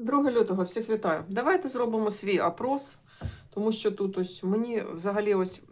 2 лютого всіх вітаю. Давайте зробимо свій опрос, тому що тут ось мені взагалі ось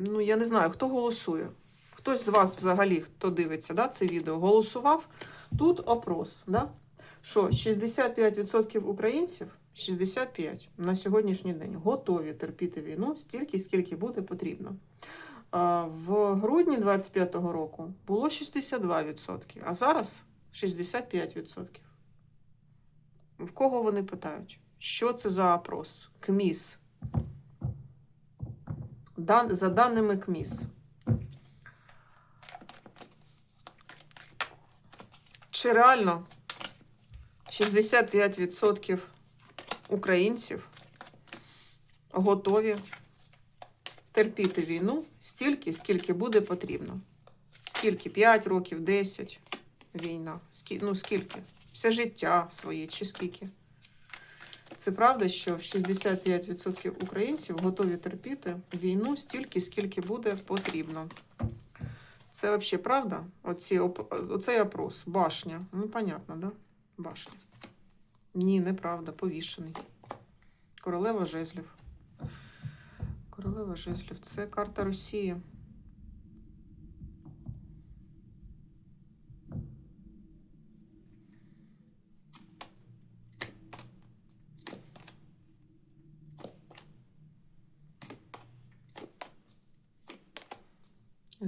ну я не знаю, хто голосує. Хтось з вас взагалі, хто дивиться да, це відео, голосував. Тут опрос, да? що 65% українців, 65% на сьогоднішній день готові терпіти війну стільки, скільки буде потрібно. В грудні 25-го року було 62%, а зараз 65%. В кого вони питають? Що це за опрос? КМІС. Дан, за даними КМІС. Чи реально 65% українців готові терпіти війну стільки, скільки буде потрібно? Скільки? 5 років, 10 війна? Ну, скільки? Все життя своє, чи скільки? Це правда, що 65% українців готові терпіти війну стільки, скільки буде потрібно. Це взагалі правда? Оці, оцей опрос. Башня. Ну, понятно, да? Башня. Ні, неправда, повішений. Королева жезлів. Королева жезлів. Це карта Росії.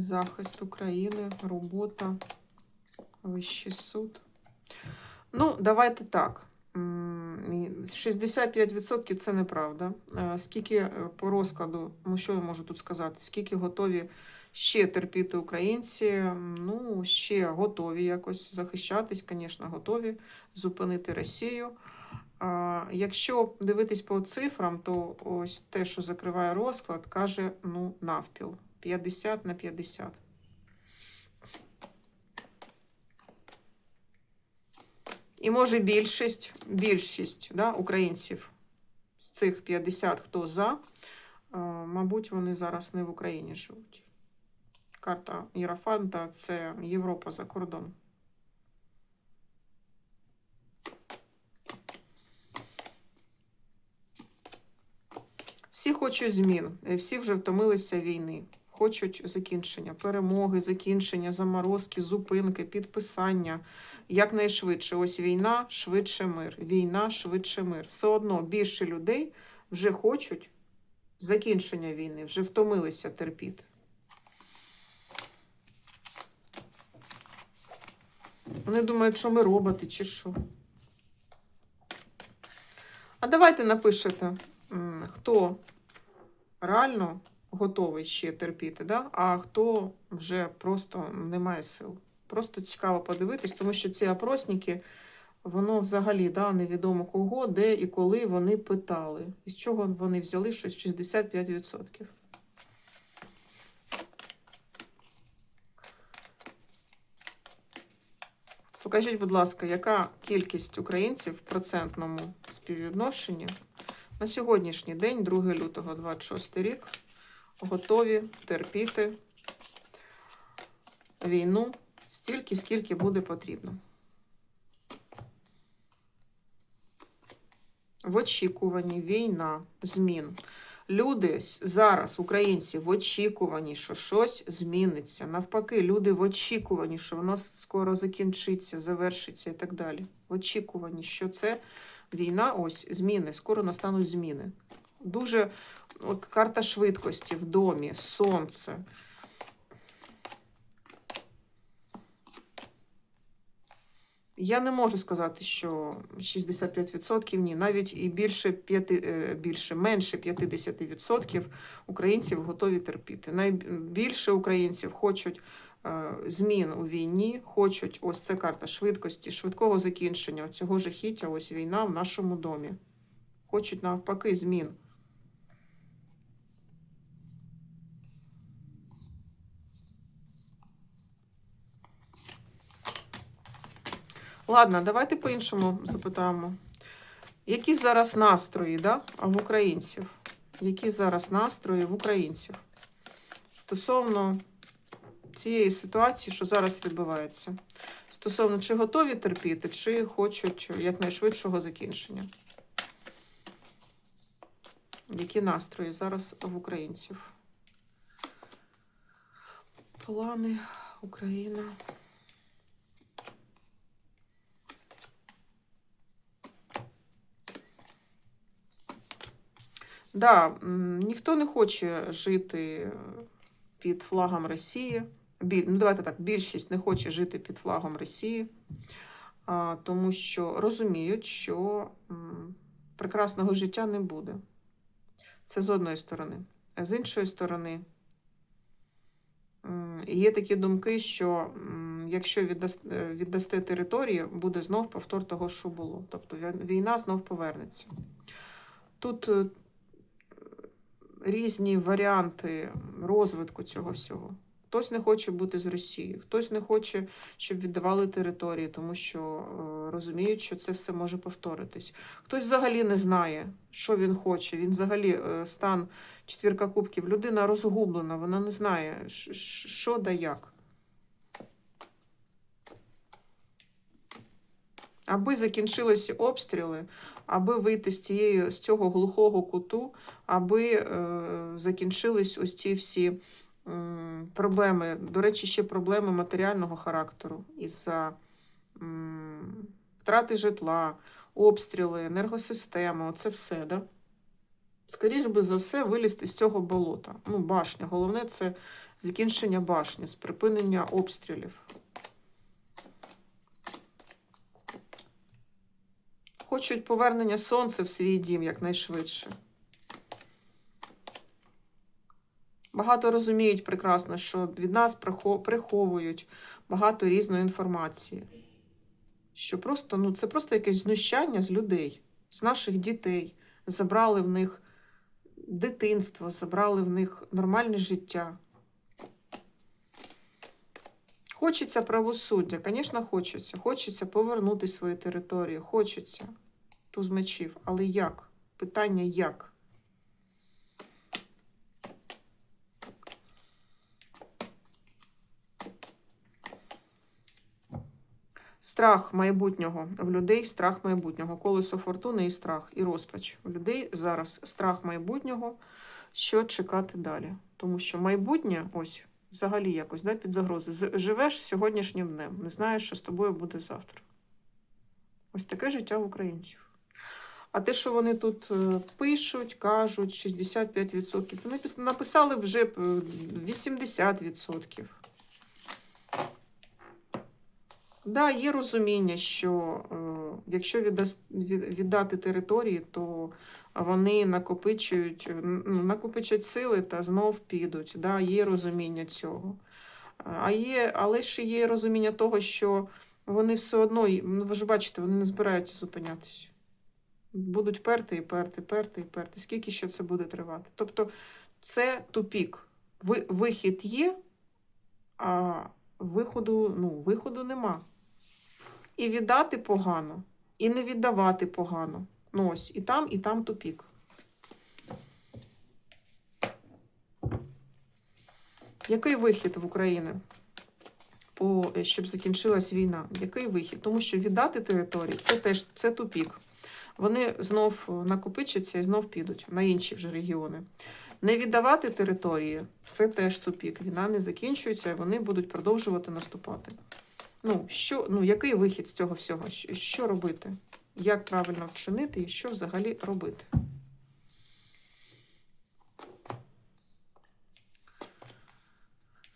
Захист України, робота, Вищий суд. Ну, давайте так. 65% це неправда. Е, Скільки е, по розкладу, ну що я можу тут сказати? Скільки готові ще терпіти українці? Ну, ще готові якось захищатись, звісно, готові зупинити Росію. Якщо дивитись по цифрам, то ось те, що закриває розклад, каже ну, навпіл. 50 на 50. І може більшість, більшість да, українців з цих 50, хто за, мабуть, вони зараз не в Україні живуть. Карта Єрофанта це Європа за кордон. Всі хочуть змін, е, всі вже втомилися війни. Хочуть закінчення, перемоги, закінчення, заморозки, зупинки, підписання. Якнайшвидше. Ось війна, швидше мир. Війна, швидше мир. Все одно більше людей вже хочуть закінчення війни, вже втомилися терпіти. Вони думають, що ми роботи чи що. А давайте напишете, хто реально готовий ще терпіти, да? а хто вже просто не має сил. Просто цікаво подивитись, тому що ці опросники, воно взагалі да, невідомо кого, де і коли вони питали. Із чого вони взяли щось 65%. Покажіть, будь ласка, яка кількість українців в процентному співвідношенні на сьогоднішній день, 2 лютого 26 рік, готові терпіти війну стільки, скільки буде потрібно. В очікуванні війна, змін. Люди зараз, українці, в очікуванні, що щось зміниться. Навпаки, люди в очікуванні, що воно скоро закінчиться, завершиться і так далі. В очікуванні, що це війна, ось зміни, скоро настануть зміни. Дуже карта швидкості в домі, сонце. Я не можу сказати, що 65% ні, навіть і більше, п'яти, е, більше менше 50% українців готові терпіти. Найбільше українців хочуть е, змін у війні, хочуть ось це карта швидкості, швидкого закінчення цього жахіття, ось війна в нашому домі. Хочуть навпаки змін. Ладно, давайте по-іншому запитаємо. Які зараз настрої да, в українців? Які зараз настрої в українців? Стосовно цієї ситуації, що зараз відбувається. Стосовно чи готові терпіти, чи хочуть якнайшвидшого закінчення. Які настрої зараз в українців? Плани Україна. Да, ніхто не хоче жити під флагом Росії. Біль, ну, давайте так, більшість не хоче жити під флагом Росії, а, тому що розуміють, що м, прекрасного життя не буде. Це з одної сторони. А з іншої сторони, м, є такі думки, що м, якщо віддаст, е, віддасте території, буде знов повтор того, що було. Тобто війна знов повернеться. Тут е, різні варіанти розвитку цього всього. Хтось не хоче бути з Росією, хтось не хоче, щоб віддавали території, тому що е, розуміють, що це все може повторитись. Хтось взагалі не знає, що він хоче. Він взагалі е, стан четвірка кубків. Людина розгублена, вона не знає, що да як. Аби закінчилися обстріли, аби вийти з цієї з цього глухого куту, аби е, закінчились ось ці всі м, проблеми. До речі, ще проблеми матеріального характеру із-за м, втрати житла, обстріли, енергосистеми, оце все, да? Скоріш би за все, вилізти з цього болота. Ну, башня. Головне це закінчення башні, з припинення обстрілів. Хочуть повернення сонця в свій дім якнайшвидше. Багато розуміють прекрасно, що від нас приховують багато різної інформації. Що просто, ну, це просто якесь знущання з людей, з наших дітей. Забрали в них дитинство, забрали в них нормальне життя. Хочеться правосуддя, звісно, хочеться. Хочеться повернути свої території, хочеться туз мечів. Але як? Питання як? Страх майбутнього в людей, страх майбутнього, колесо фортуни і страх, і розпач. У людей зараз страх майбутнього, що чекати далі. Тому що майбутнє, ось, взагалі якось да, під загрозою. Живеш сьогоднішнім днем, не знаєш, що з тобою буде завтра. Ось таке життя українців. А те, що вони тут е, пишуть, кажуть, 65%, це напис- написали вже е, 80%. Да, є розуміння, що е, якщо віддас- від- віддати території, то вони накопичують, е, ну, накопичать сили та знов підуть. Да, є розуміння цього. А є, але ще є розуміння того, що вони все одно, ну, ви ж бачите, вони не збираються зупинятися. Будуть перти і перти, перти і перти. Скільки ще це буде тривати? Тобто це тупік. Ви, вихід є, а виходу, ну, виходу нема. І віддати погано, і не віддавати погано. Ну ось, і там, і там тупік. Який вихід в Україні, по, щоб закінчилась війна? Який вихід? Тому що віддати території це теж це тупік. Вони знов накопичаться і знов підуть на інші вже регіони. Не віддавати території це теж тупік. Війна не закінчується, і вони будуть продовжувати наступати. Ну, що, ну, який вихід з цього всього? Що робити? Як правильно вчинити і що взагалі робити?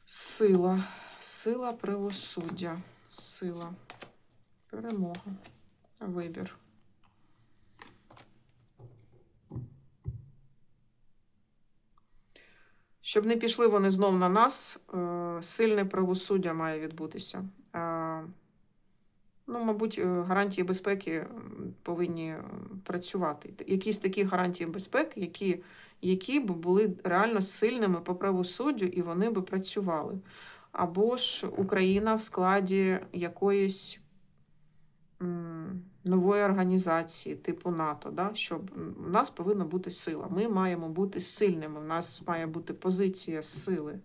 Сила. Сила правосуддя. Сила. Перемога. Вибір. Щоб не пішли вони знов на нас, е, сильне правосуддя має відбутися. Е, Ну, мабуть, е, гарантії безпеки повинні працювати. Якісь такі гарантії безпеки, які, які б були реально сильними по правосуддю, і вони би працювали. Або ж Україна в складі якоїсь нової організації, типу НАТО, да? щоб в нас повинна бути сила. Ми маємо бути сильними, у нас має бути позиція сили.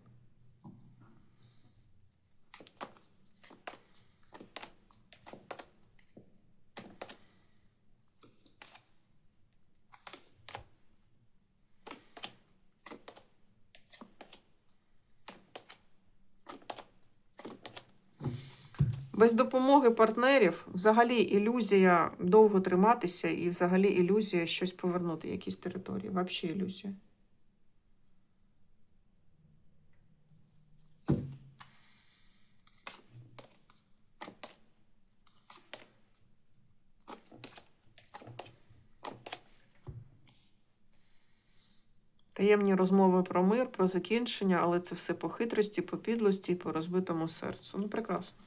Без допомоги партнерів взагалі ілюзія довго триматися і взагалі ілюзія щось повернути, якісь території. Взагалі ілюзія. Таємні розмови про мир, про закінчення, але це все по хитрості, по підлості, по розбитому серцю. Ну, прекрасно.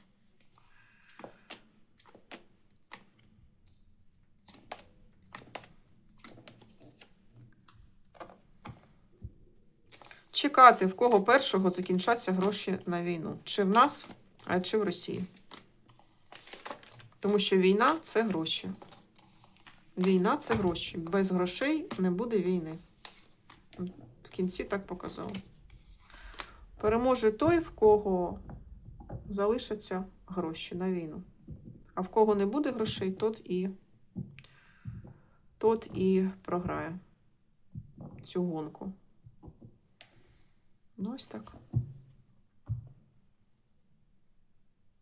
Чекати, в кого першого закінчаться гроші на війну. Чи в нас, а чи в Росії. Тому що війна це гроші. Війна це гроші. Без грошей не буде війни. В кінці так показало. Переможе той, в кого залишаться гроші на війну. А в кого не буде грошей, тот і, тот і програє цю гонку. Ну, ось так.